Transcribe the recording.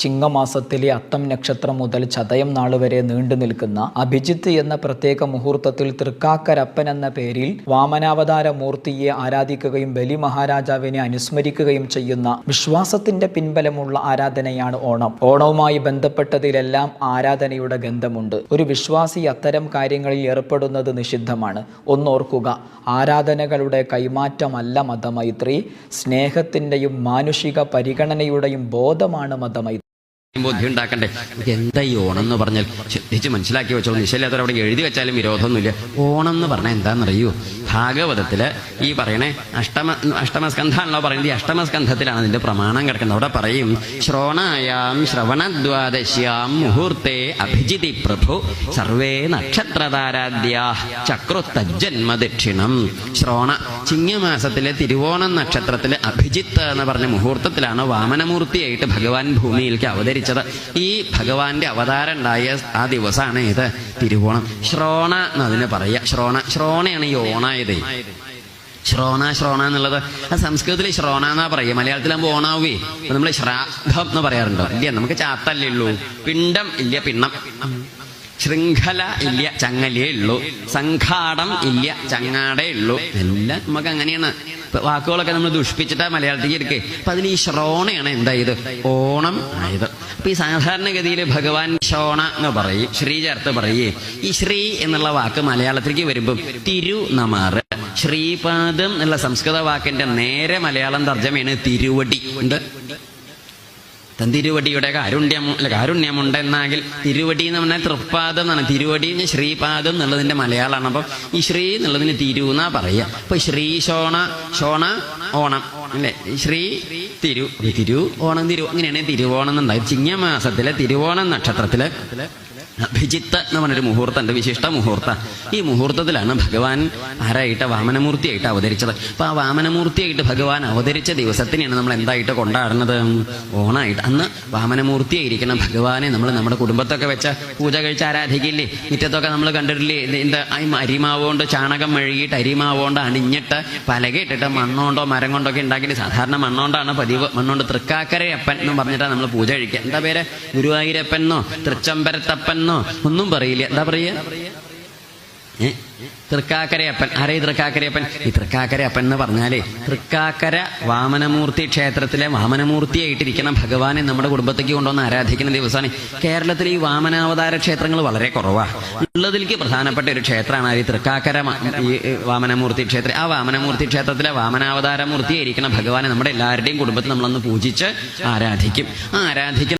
ചിങ്ങമാസത്തിലെ അത്തം നക്ഷത്രം മുതൽ ചതയം നാൾ വരെ നീണ്ടു നിൽക്കുന്ന അഭിജിത്ത് എന്ന പ്രത്യേക മുഹൂർത്തത്തിൽ തൃക്കാക്കരപ്പൻ എന്ന പേരിൽ വാമനാവതാര മൂർത്തിയെ ആരാധിക്കുകയും ബലി മഹാരാജാവിനെ അനുസ്മരിക്കുകയും ചെയ്യുന്ന വിശ്വാസത്തിന്റെ പിൻബലമുള്ള ആരാധനയാണ് ഓണം. ഓണവുമായി ബന്ധപ്പെട്ടതിലെല്ലാം ആരാധനയുടെ ഗന്ധമുണ്ട്. ഒരു വിശ്വാസി അത്തരം കാര്യങ്ങളിൽ ഏർപ്പെടുന്നത് നിഷിദ്ധമാണ്. ഒന്നോർക്കുക ആരാധനകളുടെ കൈമാറ്റമല്ല മതമൈത്രി. സ്നേഹത്തിന്റെയും മാനുഷിക പരിഗണനയുടെയും ബോധമാണ് മതമൈത്രി. ബുദ്ധി ഉണ്ടാക്കണ്ടേ എന്താ ഈ ഓണം എന്ന് പറഞ്ഞാൽ ശ്രദ്ധിച്ച് മനസ്സിലാക്കി വെച്ചോളൂ. നിശ്ചയില്ലാത്തവർ അവിടെ എഴുതി വെച്ചാലും വിരോധമൊന്നുമില്ല. ഓണം എന്ന് പറഞ്ഞാൽ എന്താണെന്നറിയൂ ഭാഗവതത്തിൽ ഈ പറയണേ അഷ്ടമ അഷ്ടമസ്കന്ധാണല്ലോ പറയുന്നത്. ഈ അഷ്ടമസ്കന്ധത്തിലാണ് അതിന്റെ പ്രമാണം കിടക്കുന്നത്. അവിടെ പറയും ശ്രോണായാം ശ്രവണദ്വാദശ്യാം മുഹൂർത്തെ അഭിജിതി പ്രഭു സർവേ നക്ഷത്രതാരാദ്യാ ചക്രുത്തജ്ജന്മ ദക്ഷിണം ശ്രോണ ചിങ്ങമാസത്തിലെ തിരുവോണം നക്ഷത്രത്തിലെ അഭിജിത്ത് എന്ന് പറഞ്ഞ മുഹൂർത്തത്തിലാണ് വാമനമൂർത്തിയായിട്ട് ഭഗവാൻ ഭൂമിയിലേക്ക് അവതരിച്ചത്. ഈ ഭഗവാന്റെ അവതാരം ഉണ്ടായ ആ ദിവസമാണ് ഇത് തിരുവോണം. ശ്രോണ എന്ന് എന്നതിന് പറയുക. ശ്രോണ ശ്രോണയാണ് ഈ ഓണായത് ശ്രോണ ശ്രോണ എന്നുള്ളത് ആ സംസ്കൃതത്തിൽ ശ്രോണ എന്നാ പറയുക. മലയാളത്തിലാകുമ്പോൾ ഓണാവേ. അപ്പൊ നമ്മൾ ശ്രാദ്ധം എന്ന് പറയാറുണ്ടോ? ഇല്ല നമുക്ക് ചാത്തല്ലേ ഉള്ളൂ. പിണ്ടം ഇല്ല പിണ്ണം. ശൃംഖല ഇല്ല ചങ്ങലേ ഉള്ളൂ. സംഘാടം ഇല്ല ചങ്ങാടേ ഉള്ളൂ. എല്ലാം നമുക്ക് അങ്ങനെയാണ്. വാക്കുകളൊക്കെ നമ്മൾ ദുഷ്പിച്ചിട്ടാ മലയാളത്തിലേക്ക് എടുക്കേ. അപ്പൊ അതിന് ഈ ശ്രോണയാണ് എന്തായത്? ഓണം ആയത്. അപ്പൊ ഈ സാധാരണഗതിയിൽ ഭഗവാൻ ശോണ എന്ന് പറയും ശ്രീ ചേർത്ത് പറയേ. ഈ ശ്രീ എന്നുള്ള വാക്ക് മലയാളത്തിലേക്ക് വരുമ്പം തിരുനമാറ് ശ്രീപാദം എന്നുള്ള സംസ്കൃത വാക്കിന്റെ നേരെ മലയാളം തർജമയാണ് തിരുവടി. ഉണ്ട്? തിരുവടിയുടെ കാരുണ്യം അല്ല കാരുണ്യമുണ്ടെന്നാകിൽ തിരുവടി എന്ന് പറഞ്ഞാൽ തൃപ്പാദം എന്നാണ്. തിരുവടി ശ്രീപാദം എന്നുള്ളതിന്റെ മലയാളമാണ്. അപ്പം ഈ ശ്രീ എന്നുള്ളതിന് തിരു എന്നാ പറയുക. അപ്പൊ ശ്രീ ഷോണ ശോണ ഓണം അല്ലെ? ശ്രീ തിരു. തിരു ഓണം തിരു. അങ്ങനെയാണ് തിരുവോണം എന്നുണ്ടായി ചിങ്ങമാസത്തിലെ തിരുവോണം നക്ഷത്രത്തിൽ അഭിജിത്ത് എന്ന് പറഞ്ഞൊരു മുഹൂർത്തം ഉണ്ട് വിശിഷ്ട മുഹൂർത്ത. ഈ മുഹൂർത്തത്തിലാണ് ഭഗവാൻ ആരായിട്ട് വാമനമൂർത്തിയായിട്ട് അവതരിച്ചത്. അപ്പൊ ആ വാമനമൂർത്തിയായിട്ട് ഭഗവാൻ അവതരിച്ച ദിവസത്തിനെയാണ് നമ്മൾ എന്തായിട്ട് കൊണ്ടാടുന്നത്? ഓണായിട്ട്. അന്ന് വാമനമൂർത്തിയായിരിക്കണം ഭഗവാനെ നമ്മൾ നമ്മുടെ കുടുംബത്തൊക്കെ വെച്ച പൂജ കഴിച്ച് ആരാധിക്കില്ലേ? മുറ്റത്തൊക്കെ നമ്മൾ കണ്ടിട്ടില്ലേ? ഇത് അരിമാവുകൊണ്ട് ചാണകം മെഴുകിയിട്ട് അരിമാവുകൊണ്ട് അണിഞ്ഞിട്ട് പലകയിട്ടിട്ട് മണ്ണോണ്ടോ മരം കൊണ്ടോ ഒക്കെ ഉണ്ടാക്കിയിട്ട് സാധാരണ മണ്ണോണ്ടാണ് പതിവ്. മണ്ണോണ്ട് തൃക്കാക്കരയപ്പൻ എന്ന് പറഞ്ഞിട്ടാണ് നമ്മൾ പൂജ കഴിക്കുക. എന്താ പേര്? ഗുരുവായൂരപ്പനോ തൃച്ചംബരത്തപ്പനോ ഒന്നും പറയില്ല. എന്താ പറയുക? തൃക്കാക്കരയപ്പൻ ആരേ തൃക്കാക്കരയപ്പൻ ഈ തൃക്കാക്കരയപ്പൻ എന്ന് പറഞ്ഞാലേ തൃക്കാക്കര വാമനമൂർത്തി ക്ഷേത്രത്തിലെ വാമനമൂർത്തിയായിട്ടിരിക്കുന്ന ഭഗവാനെ നമ്മുടെ കുടുംബത്തേക്ക് കൊണ്ടുവന്ന് ആരാധിക്കുന്ന ദിവസമാണ്. കേരളത്തിൽ ഈ വാമനാവതാര ക്ഷേത്രങ്ങൾ വളരെ കുറവാണ് ഉള്ളതിലേക്ക് പ്രധാനപ്പെട്ട ഒരു ക്ഷേത്രമാണ് ഈ തൃക്കാക്കര ഈ വാമനമൂർത്തി ക്ഷേത്രം. ആ വാമനമൂർത്തി ക്ഷേത്രത്തിലെ വാമനാവതാര മൂർത്തിയായിരിക്കുന്ന ഭഗവാനെ നമ്മുടെ എല്ലാവരുടെയും കുടുംബത്തിൽ നമ്മളൊന്ന് പൂജിച്ച് ആരാധിക്കും. ആരാധിക്കുന്ന